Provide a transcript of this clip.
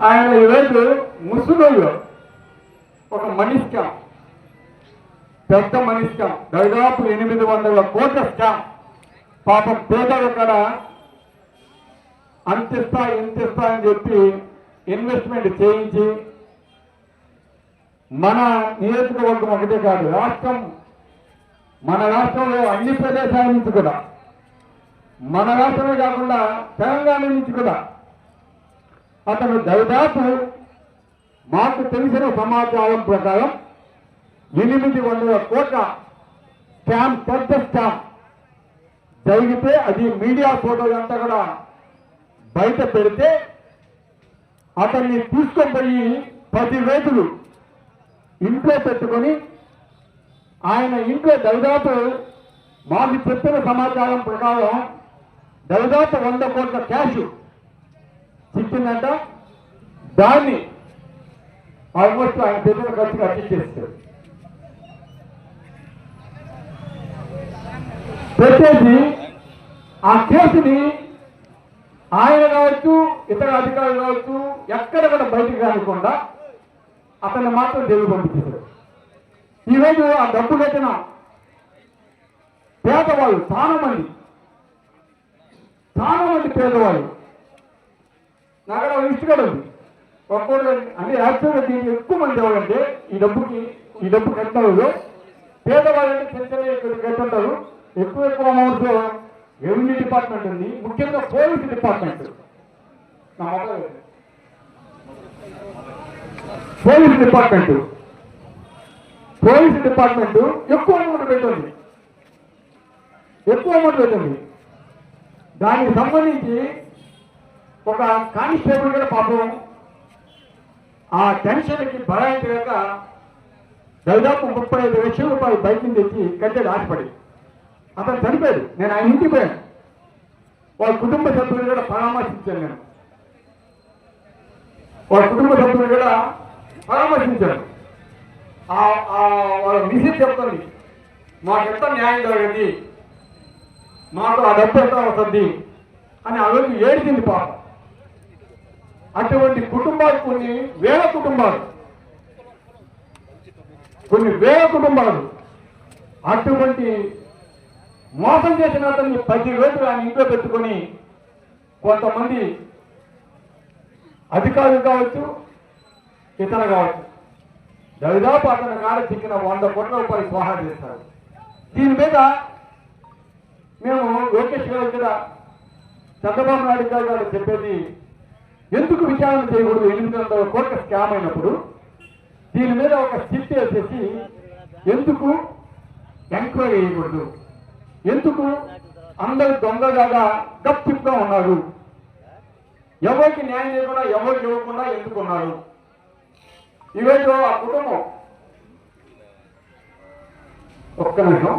ఆయన ఈరోజు ముసుగులో ఒక మనీ పెద్ద మనీ దాదాపు ఎనిమిది వందల కోట్ల స్కామ్. పాపం పేదలు కూడా అంతిస్తా ఇంతిస్తా అని చెప్పి ఇన్వెస్ట్మెంట్ చేయించి మన నియోజకవర్గం ఒకటే కాదు రాష్ట్రం మన రాష్ట్రంలో అన్ని ప్రదేశాల నుంచి కూడా మన రాష్ట్రమే కాకుండా తెలంగాణ నుంచి కూడా అతను దరిదాపు మాకు తెలిసిన సమాచారం ప్రకారం ఎనిమిది వందల కోట్ల స్కామ్ పెద్ద స్కామ్ జరిగితే అది మీడియా ఫోటోలు అంతా కూడా బయట పెడితే అతన్ని తీసుకొని పోయి పది రైతులు ఇంట్లో పెట్టుకొని ఆయన ఇంట్లో దాదాపు మాకు చెప్పిన సమాచారం ప్రకారం దాదాపు వంద కోట్ల క్యాష్ చిక్కిందంట. దాన్ని ఆల్మోస్ట్ ఆయన పెట్టిన ఖర్చు చేస్తారు. పెట్టేసి ఆ కేసుని ఆయన కావచ్చు ఇతర అధికారులు కావచ్చు ఎక్కడ కూడా బయటికి రానికుండా అతన్ని మాత్రం దేవుడు పంపించాడు ఈరోజు ఆ డబ్బు కట్టిన పేదవాళ్ళు చాలా మంది చాలా మంది పేదవాళ్ళు నాకు అక్కడ లిస్ట్ ఒక్కొక్కరు అంటే యాక్చువల్గా దీనికి ఎక్కువ మంది ఎవరంటే ఈ డబ్బుకి ఈ డబ్బు కట్టిన పేదవాళ్ళని పేదవాళ్ళంటే చిన్న చిన్న ఇక్కడ కట్టుంటారు. ఎక్కువ ఎక్కువ అమౌంట్ రెవెన్యూ డిపార్ట్మెంట్ ఉంది. ముఖ్యంగా పోలీస్ డిపార్ట్మెంట్ నా మొదలు పోలీస్ డిపార్ట్మెంట్. పోలీస్ డిపార్ట్మెంట్ ఎక్కువ అమౌంట్ పెట్టండి ఎక్కువ అమౌంట్ పెట్టండి దానికి సంబంధించి ఒక కానిస్టేబుల్ కూడా పాపం ఆ టెన్షన్కి భరాయించలేక దాదాపు ముప్పై ఐదు లక్షల రూపాయలు బయట నుంచి తెచ్చి కట్టేది ఆశపడి అతను చనిపోయాడు. నేను ఆయన ఇంటికి పోయాను. వాళ్ళ కుటుంబ సభ్యులు కూడా పరామర్శించాను నేను. వాళ్ళ కుటుంబ సభ్యులు కూడా పరామర్శించాను వాళ్ళ మిసెస్ చెప్తుంది. మాకు ఎంత న్యాయం జరగండి మాకు ఆ డబ్బు ఎంత వస్తుంది? అని ఆ ఏడిచింది పాప. అటువంటి కుటుంబాలు కొన్ని వేల కుటుంబాలు. కొన్ని వేల కుటుంబాలు. అటువంటి మోసం చేసిన అతన్ని పది రోజులు ఆయన ఇంట్లో పెట్టుకొని కొంతమంది అధికారులు కావచ్చు ఇతర కావచ్చు. దాదాపు అతని కాడ చిక్కిన వంద కోట్ల రూపాయలు స్వాహా చేస్తారు. దీని మీద మేము లోకేష్ గారి దగ్గర చంద్రబాబు నాయుడు గారు గారు చెప్పేది ఎందుకు విచారణ చేయకూడదు? ఎనిమిది వందల కోట్ల స్కామ్ అయినప్పుడు దీని మీద ఒక స్టిప్ వేసేసి ఎందుకు ఎంక్వైరీ చేయకూడదు? ఎందుకు అందరు దొంగలాగా గప్పిప్గా ఉన్నారు? ఎవరికి న్యాయం చేయకుండా ఎవరికి ఇవ్వకుండా ఎందుకున్నారు ఈరోజు ఆ కుటుంబం ఒక్క నిమిషం.